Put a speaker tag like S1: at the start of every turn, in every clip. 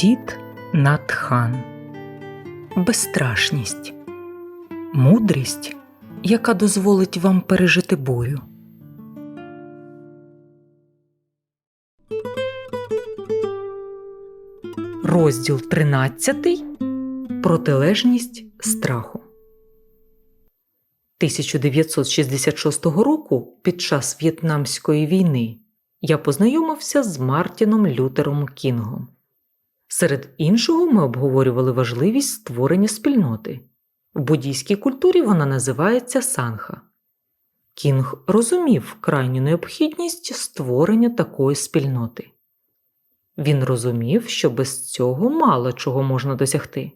S1: Дід Натхан Безстрашність, мудрість, яка дозволить вам пережити бурю. Розділ 13. Протилежність страху. 1966 року під час В'єтнамської війни я познайомився з Мартіном Лютером Кінгом. Серед іншого ми обговорювали важливість створення спільноти. В буддійській культурі вона називається санха. Кінг розумів крайню необхідність створення такої спільноти. Він розумів, що без цього мало чого можна досягти.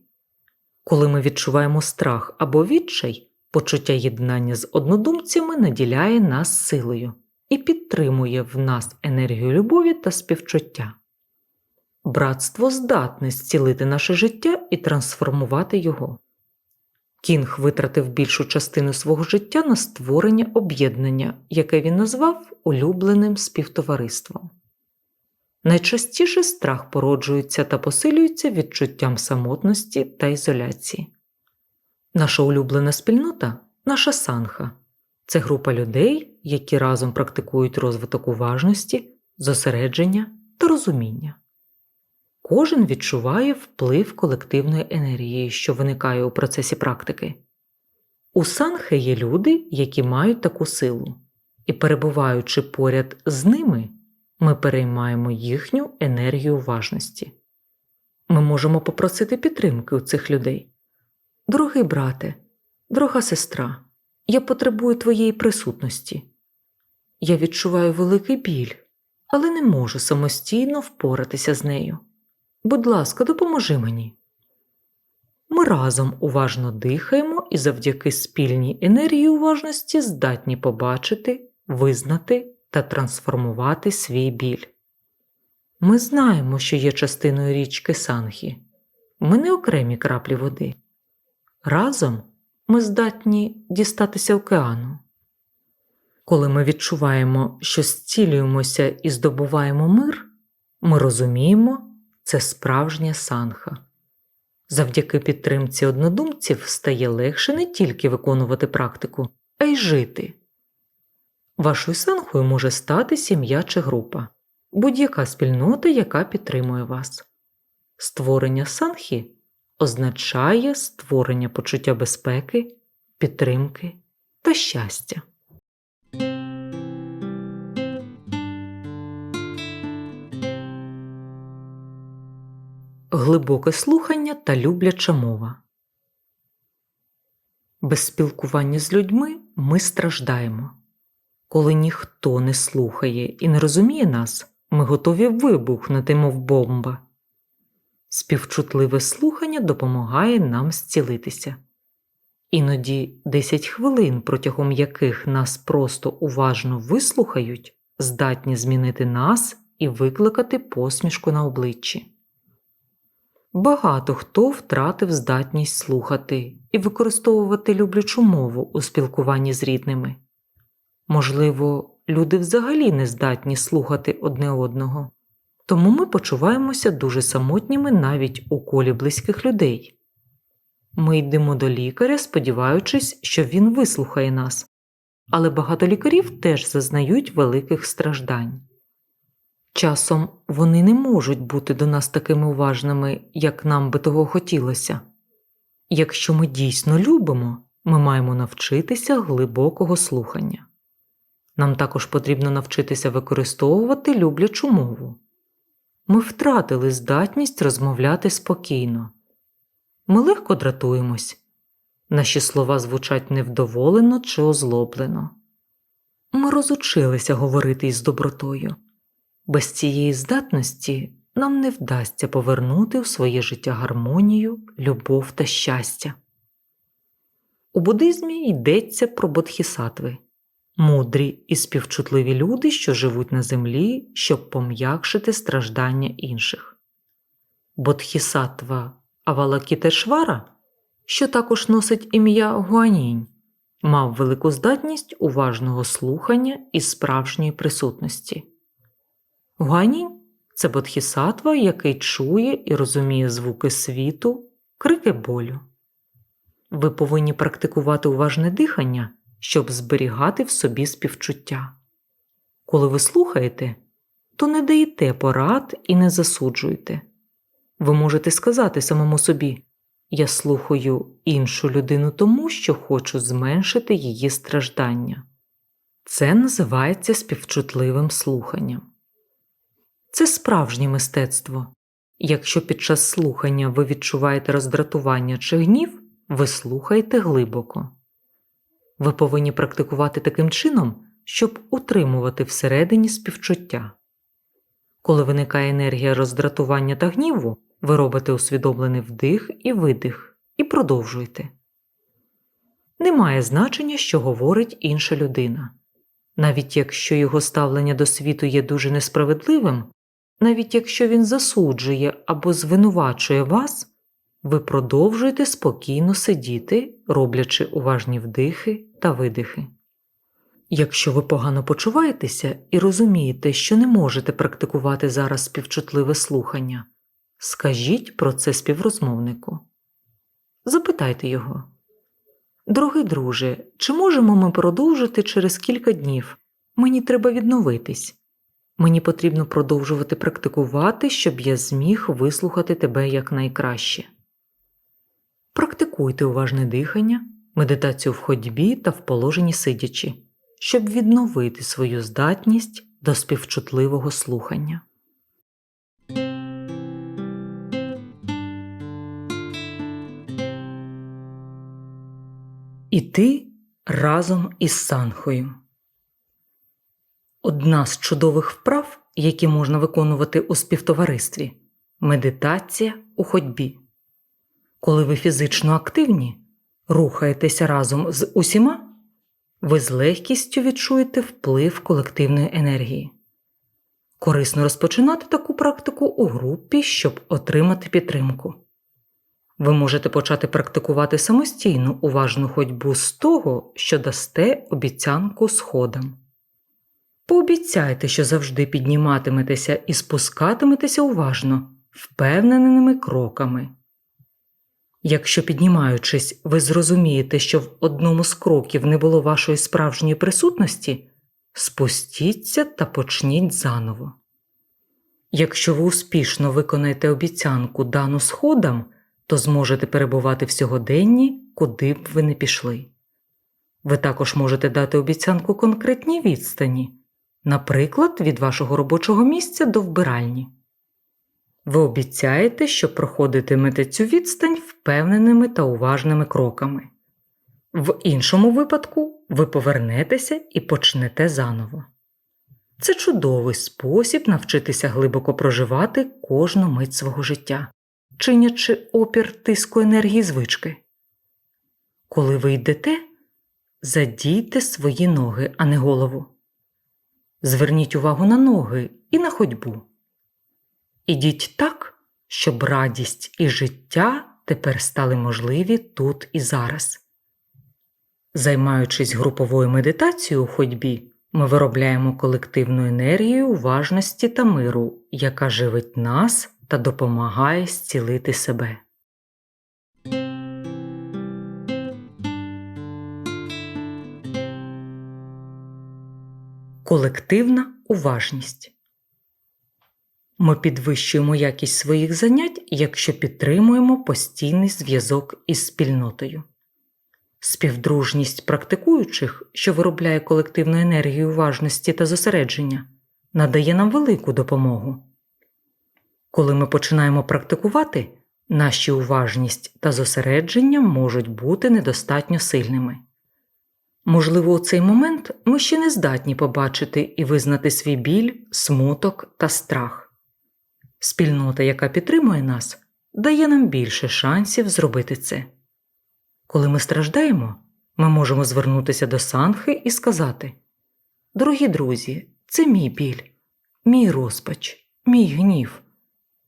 S1: Коли ми відчуваємо страх або відчай, почуття єднання з однодумцями наділяє нас силою і підтримує в нас енергію любові та співчуття. Братство здатне зцілити наше життя і трансформувати його. Кінг витратив більшу частину свого життя на створення об'єднання, яке він назвав улюбленим співтовариством. Найчастіше страх породжується та посилюється відчуттям самотності та ізоляції. Наша улюблена спільнота наша санха це група людей, які разом практикують розвиток уважності, зосередження та розуміння. Кожен відчуває вплив колективної енергії, що виникає у процесі практики. У санхи є люди, які мають таку силу, і, перебуваючи поряд з ними, ми переймаємо їхню енергію уважності. Ми можемо попросити підтримки у цих людей. Дорогий брате, дорога сестра, я потребую твоєї присутності. Я відчуваю великий біль, але не можу самостійно впоратися з нею. Будь ласка, допоможи мені. Ми разом уважно дихаємо і завдяки спільній енергії уважності здатні побачити, визнати та трансформувати свій біль. Ми знаємо, що є частиною річки Санхі. Ми не окремі краплі води. Разом ми здатні дістатися океану. Коли ми відчуваємо, що зцілюємося і здобуваємо мир, ми розуміємо, це справжня санха. Завдяки підтримці однодумців стає легше не тільки виконувати практику, а й жити. Вашою санхою може стати сім'я чи група, будь-яка спільнота, яка підтримує вас. Створення санхи означає створення почуття безпеки, підтримки та щастя. Глибоке слухання та любляча мова. Без спілкування з людьми ми страждаємо. Коли ніхто не слухає і не розуміє нас, ми готові вибухнути, мов бомба. Співчутливе слухання допомагає нам зцілитися. Іноді 10 хвилин, протягом яких нас просто уважно вислухають, здатні змінити нас і викликати посмішку на обличчі. Багато хто втратив здатність слухати і використовувати люблячу мову у спілкуванні з рідними. Можливо, люди взагалі не здатні слухати одне одного, тому ми почуваємося дуже самотніми навіть у колі близьких людей. Ми йдемо до лікаря, сподіваючись, що він вислухає нас, але багато лікарів теж зазнають великих страждань. Часом вони не можуть бути до нас такими уважними, як нам би того хотілося. Якщо ми дійсно любимо, ми маємо навчитися глибокого слухання. Нам також потрібно навчитися використовувати люблячу мову. Ми втратили здатність розмовляти спокійно. Ми легко дратуємось, наші слова звучать невдоволено чи озлоблено. Ми розучилися говорити із добротою. Без цієї здатності нам не вдасться повернути у своє життя гармонію, любов та щастя. У буддизмі йдеться про бодхісатви мудрі і співчутливі люди, що живуть на землі, щоб пом'якшити страждання інших. Бодхісатва Авалакітешвара, що також носить ім'я Гуанінь, мав велику здатність уважного слухання і справжньої присутності. Гуанінь це бодхісаттва, який чує і розуміє звуки світу, крики болю. Ви повинні практикувати уважне дихання, щоб зберігати в собі співчуття. Коли ви слухаєте, то не даєте порад і не засуджуєте. Ви можете сказати самому собі Я слухаю іншу людину тому, що хочу зменшити її страждання. Це називається співчутливим слуханням. Це справжнє мистецтво. Якщо під час слухання ви відчуваєте роздратування чи гнів, ви слухаєте глибоко. Ви повинні практикувати таким чином, щоб утримувати всередині співчуття. Коли виникає енергія роздратування та гніву, ви робите усвідомлений вдих і видих і продовжуєте. Немає значення, що говорить інша людина. Навіть якщо його ставлення до світу є дуже несправедливим, навіть якщо він засуджує або звинувачує вас, ви продовжуєте спокійно сидіти, роблячи уважні вдихи та видихи. Якщо ви погано почуваєтеся і розумієте, що не можете практикувати зараз співчутливе слухання, скажіть про це співрозмовнику. Запитайте його. Дорогий друже, чи можемо ми продовжити через кілька днів? Мені треба відновитись. Мені потрібно продовжувати практикувати, щоб я зміг вислухати тебе якнайкраще. Практикуйте уважне дихання, медитацію в ходьбі та в положенні сидячи, щоб відновити свою здатність до співчутливого слухання. Іти разом із санхою. Одна з чудових вправ, які можна виконувати у співтоваристві медитація у ходьбі. Коли ви фізично активні, рухаєтеся разом з усіма, ви з легкістю відчуєте вплив колективної енергії. Корисно розпочинати таку практику у групі, щоб отримати підтримку. Ви можете почати практикувати самостійну уважну ходьбу з того, що дасте обіцянку сходам. Пообіцяйте, що завжди підніматиметеся і спускатиметеся уважно, впевненими кроками. Якщо, піднімаючись, ви зрозумієте, що в одному з кроків не було вашої справжньої присутності, спустіться та почніть заново. Якщо ви успішно виконаєте обіцянку дану сходам, то зможете перебувати в сьогоденні, куди б ви не пішли. Ви також можете дати обіцянку конкретній відстані, наприклад, від вашого робочого місця до вбиральні. Ви обіцяєте, що проходитимете цю відстань впевненими та уважними кроками. В іншому випадку ви повернетеся і почнете заново. Це чудовий спосіб навчитися глибоко проживати кожну мить свого життя, чинячи опір тиску енергії звички. Коли ви йдете, задійте свої ноги, а не голову. Зверніть увагу на ноги і на ходьбу. Ідіть так, щоб радість і життя тепер стали можливі тут і зараз. Займаючись груповою медитацією у ходьбі, ми виробляємо колективну енергію уважності та миру, яка живить нас та допомагає зцілити себе. Колективна уважність ми підвищуємо якість своїх занять, якщо підтримуємо постійний зв'язок із спільнотою. Співдружність практикуючих, що виробляє колективну енергію уважності та зосередження, надає нам велику допомогу. Коли ми починаємо практикувати, наші уважність та зосередження можуть бути недостатньо сильними. Можливо, у цей момент ми ще не здатні побачити і визнати свій біль, смуток та страх. Спільнота, яка підтримує нас, дає нам більше шансів зробити це. Коли ми страждаємо, ми можемо звернутися до Санхи і сказати Дорогі друзі, це мій біль, мій розпач, мій гнів.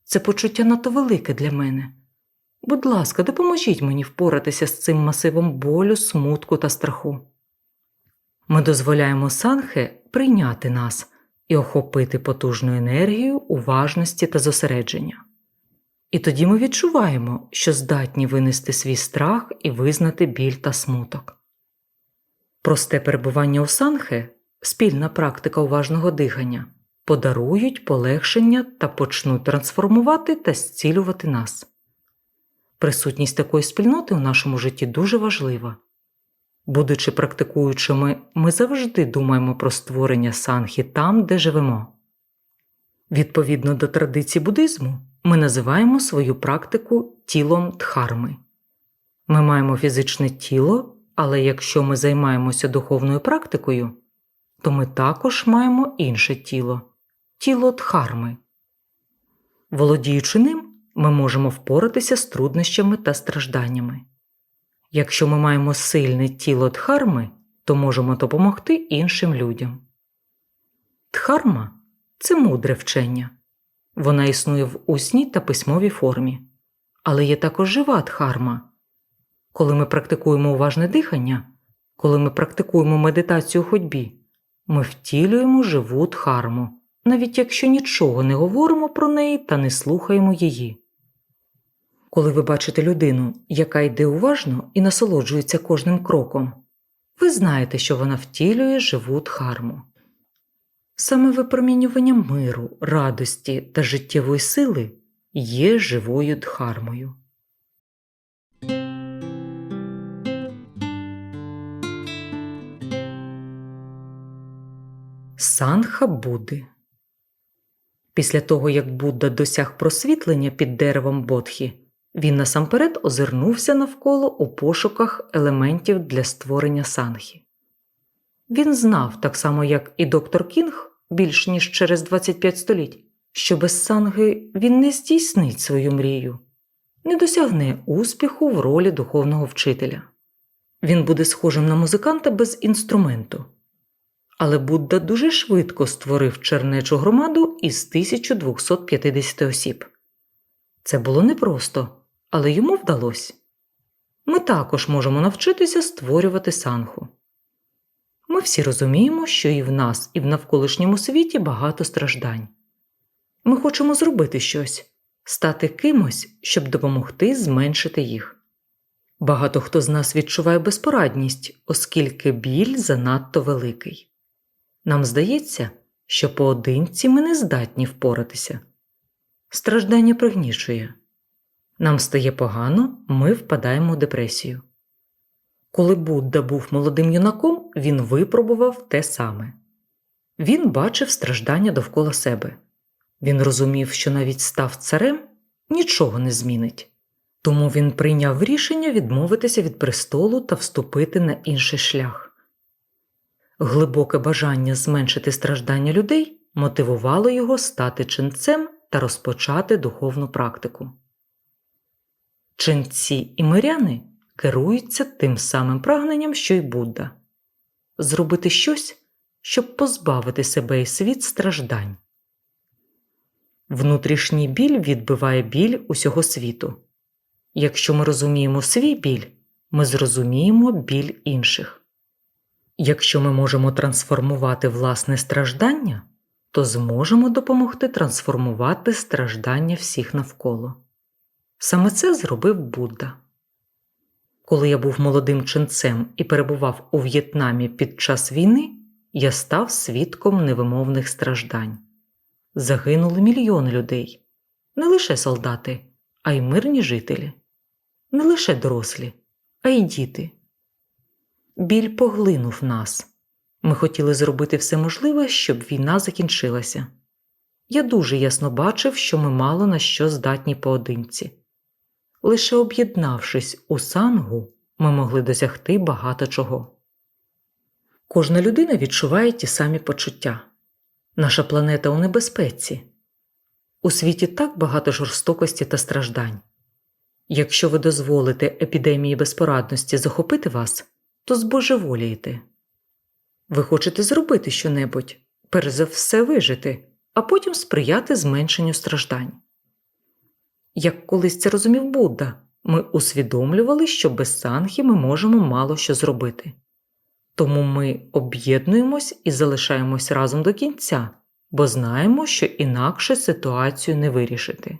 S1: Це почуття надто велике для мене. Будь ласка, допоможіть мені впоратися з цим масивом болю, смутку та страху. Ми дозволяємо Санхе прийняти нас і охопити потужну енергію уважності та зосередження. І тоді ми відчуваємо, що здатні винести свій страх і визнати біль та смуток. Просте перебування у санхе, спільна практика уважного дихання, подарують полегшення та почнуть трансформувати та зцілювати нас. Присутність такої спільноти у нашому житті дуже важлива. Будучи практикуючими, ми завжди думаємо про створення санхі там, де живемо. Відповідно до традицій буддизму, ми називаємо свою практику тілом дхарми. Ми маємо фізичне тіло, але якщо ми займаємося духовною практикою, то ми також маємо інше тіло тіло дхарми. Володіючи ним, ми можемо впоратися з труднощами та стражданнями. Якщо ми маємо сильне тіло дхарми, то можемо допомогти іншим людям. Дхарма це мудре вчення. Вона існує в усній та письмовій формі, але є також жива дхарма. Коли ми практикуємо уважне дихання, коли ми практикуємо медитацію ходьбі, ми втілюємо живу дхарму, навіть якщо нічого не говоримо про неї та не слухаємо її. Коли ви бачите людину, яка йде уважно і насолоджується кожним кроком, ви знаєте, що вона втілює живу дхарму. Саме випромінювання миру, радості та життєвої сили є живою дхармою. Санха Будди Після того, як Будда досяг просвітлення під деревом Бодхі, він насамперед озирнувся навколо у пошуках елементів для створення санхі. Він знав, так само як і доктор Кінг, більш ніж через 25 століть, що без санги він не здійснить свою мрію, не досягне успіху в ролі духовного вчителя. Він буде схожим на музиканта без інструменту. Але Будда дуже швидко створив чернечу громаду із 1250 осіб. Це було непросто, але йому вдалося. Ми також можемо навчитися створювати санху. Ми всі розуміємо, що і в нас, і в навколишньому світі багато страждань. Ми хочемо зробити щось, стати кимось, щоб допомогти зменшити їх. Багато хто з нас відчуває безпорадність, оскільки біль занадто великий. Нам здається, що поодинці ми не здатні впоратися. Страждання пригнічує. Нам стає погано, ми впадаємо в депресію. Коли Будда був молодим юнаком, він випробував те саме. Він бачив страждання довкола себе. Він розумів, що навіть став царем нічого не змінить. Тому він прийняв рішення відмовитися від престолу та вступити на інший шлях. Глибоке бажання зменшити страждання людей мотивувало його стати ченцем та розпочати духовну практику. Ченці і миряни керуються тим самим прагненням, що й Будда зробити щось, щоб позбавити себе і світ страждань. Внутрішній біль відбиває біль усього світу. Якщо ми розуміємо свій біль, ми зрозуміємо біль інших. Якщо ми можемо трансформувати власне страждання, то зможемо допомогти трансформувати страждання всіх навколо. Саме це зробив Будда. Коли я був молодим ченцем і перебував у В'єтнамі під час війни, я став свідком невимовних страждань. Загинули мільйони людей, не лише солдати, а й мирні жителі, не лише дорослі, а й діти. Біль поглинув нас. Ми хотіли зробити все можливе, щоб війна закінчилася. Я дуже ясно бачив, що ми мало на що здатні поодинці. Лише об'єднавшись у сангу, ми могли досягти багато чого. Кожна людина відчуває ті самі почуття. Наша планета у небезпеці. У світі так багато жорстокості та страждань. Якщо ви дозволите епідемії безпорадності захопити вас, то збожеволієте. Ви хочете зробити щонебудь, перш за все вижити, а потім сприяти зменшенню страждань. Як колись це розумів Будда, ми усвідомлювали, що без санхі ми можемо мало що зробити. Тому ми об'єднуємось і залишаємось разом до кінця, бо знаємо, що інакше ситуацію не вирішити.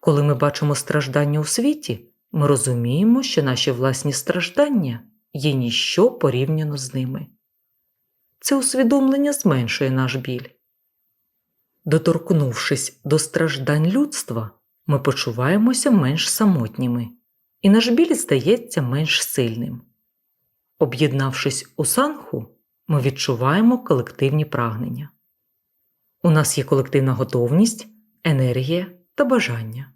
S1: Коли ми бачимо страждання у світі, ми розуміємо, що наші власні страждання є ніщо порівняно з ними. Це усвідомлення зменшує наш біль. Доторкнувшись до страждань людства, ми почуваємося менш самотніми, і наш біль здається менш сильним. Об'єднавшись у санху, ми відчуваємо колективні прагнення. У нас є колективна готовність, енергія та бажання.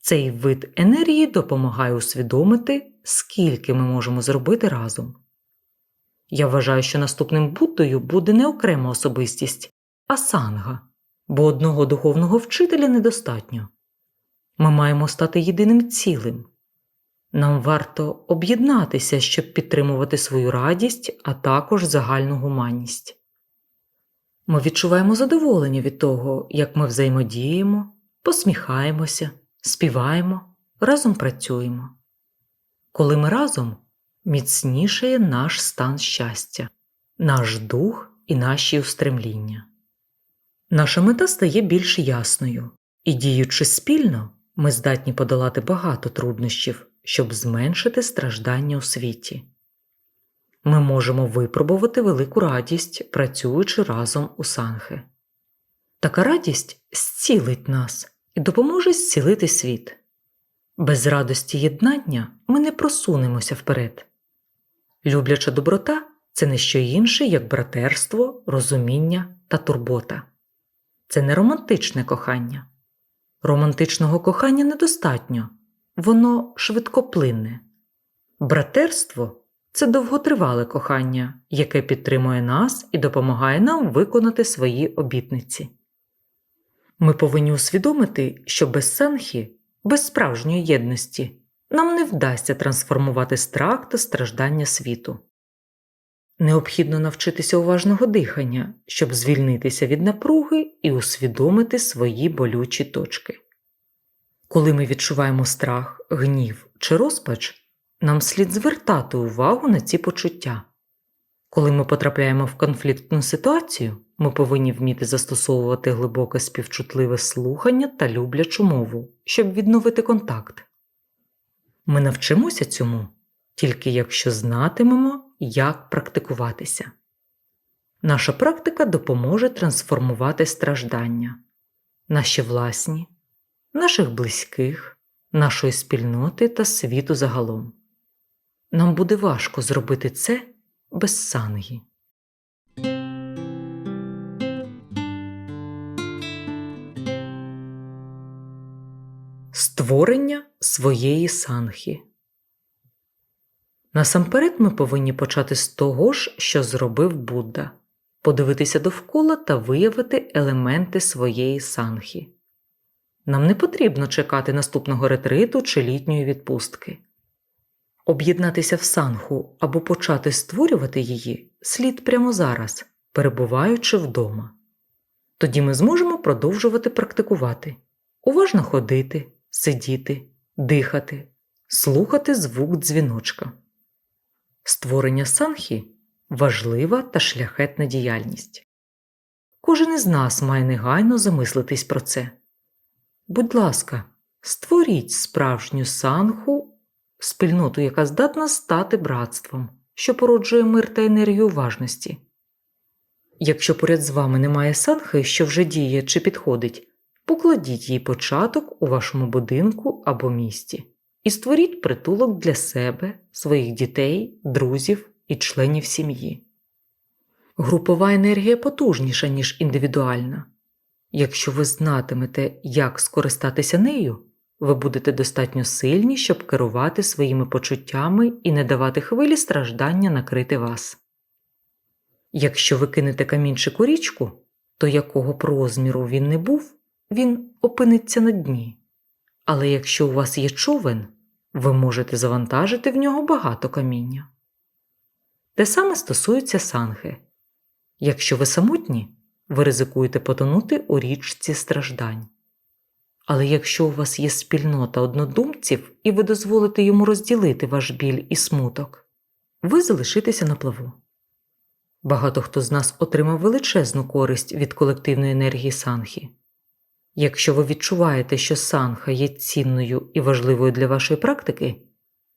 S1: Цей вид енергії допомагає усвідомити, скільки ми можемо зробити разом. Я вважаю, що наступним Буддою буде не окрема особистість, а санга, бо одного духовного вчителя недостатньо. Ми маємо стати єдиним цілим. Нам варто об'єднатися, щоб підтримувати свою радість, а також загальну гуманність. Ми відчуваємо задоволення від того, як ми взаємодіємо, посміхаємося, співаємо, разом працюємо. Коли ми разом міцнішає наш стан щастя, наш дух і наші устремління. Наша мета стає більш ясною, і, діючи спільно, ми здатні подолати багато труднощів, щоб зменшити страждання у світі. Ми можемо випробувати велику радість, працюючи разом у санхи. Така радість зцілить нас і допоможе зцілити світ. Без радості єднання ми не просунемося вперед. Любляча доброта це не що інше, як братерство, розуміння та турбота. Це не романтичне кохання. Романтичного кохання недостатньо, воно швидкоплинне. Братерство це довготривале кохання, яке підтримує нас і допомагає нам виконати свої обітниці. Ми повинні усвідомити, що без санхі, без справжньої єдності, нам не вдасться трансформувати страх та страждання світу. Необхідно навчитися уважного дихання, щоб звільнитися від напруги і усвідомити свої болючі точки. Коли ми відчуваємо страх, гнів чи розпач, нам слід звертати увагу на ці почуття. Коли ми потрапляємо в конфліктну ситуацію, ми повинні вміти застосовувати глибоке співчутливе слухання та люблячу мову, щоб відновити контакт. Ми навчимося цьому тільки якщо знатимемо, як практикуватися. Наша практика допоможе трансформувати страждання, наші власні, наших близьких, нашої спільноти та світу загалом. Нам буде важко зробити це без сангі. Створення своєї санхи. Насамперед ми повинні почати з того ж, що зробив Будда, подивитися довкола та виявити елементи своєї санхи. Нам не потрібно чекати наступного ретриту чи літньої відпустки. Об'єднатися в санху або почати створювати її слід прямо зараз, перебуваючи вдома. Тоді ми зможемо продовжувати практикувати, уважно ходити, сидіти, дихати, слухати звук дзвіночка. Створення санхі важлива та шляхетна діяльність. Кожен із нас має негайно замислитись про це. Будь ласка, створіть справжню санху спільноту, яка здатна стати братством, що породжує мир та енергію уважності. Якщо поряд з вами немає санхи, що вже діє чи підходить, покладіть їй початок у вашому будинку або місті і створіть притулок для себе, своїх дітей, друзів і членів сім'ї. Групова енергія потужніша, ніж індивідуальна. Якщо ви знатимете, як скористатися нею, ви будете достатньо сильні, щоб керувати своїми почуттями і не давати хвилі страждання накрити вас. Якщо ви кинете камінчик у річку, то якого б розміру він не був, він опиниться на дні. Але якщо у вас є човен, ви можете завантажити в нього багато каміння. Те саме стосується санхи. Якщо ви самотні, ви ризикуєте потонути у річці страждань. Але якщо у вас є спільнота однодумців і ви дозволите йому розділити ваш біль і смуток, ви залишитеся на плаву. Багато хто з нас отримав величезну користь від колективної енергії санхі. Якщо ви відчуваєте, що санха є цінною і важливою для вашої практики,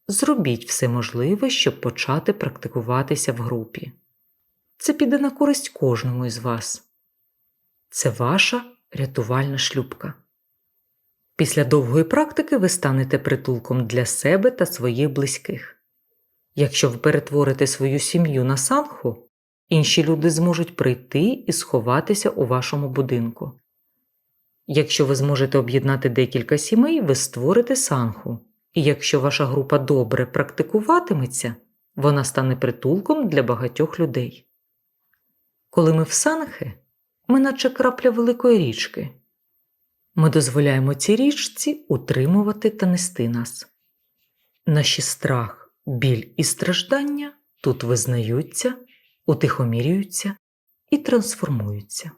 S1: зробіть все можливе, щоб почати практикуватися в групі. Це піде на користь кожному із вас. Це ваша рятувальна шлюбка. Після довгої практики ви станете притулком для себе та своїх близьких. Якщо ви перетворите свою сім'ю на санху, інші люди зможуть прийти і сховатися у вашому будинку. Якщо ви зможете об'єднати декілька сімей, ви створите санху, і якщо ваша група добре практикуватиметься, вона стане притулком для багатьох людей. Коли ми в санхи, ми наче крапля великої річки. Ми дозволяємо цій річці утримувати та нести нас. Наші страх, біль і страждання тут визнаються, утихомірюються і трансформуються.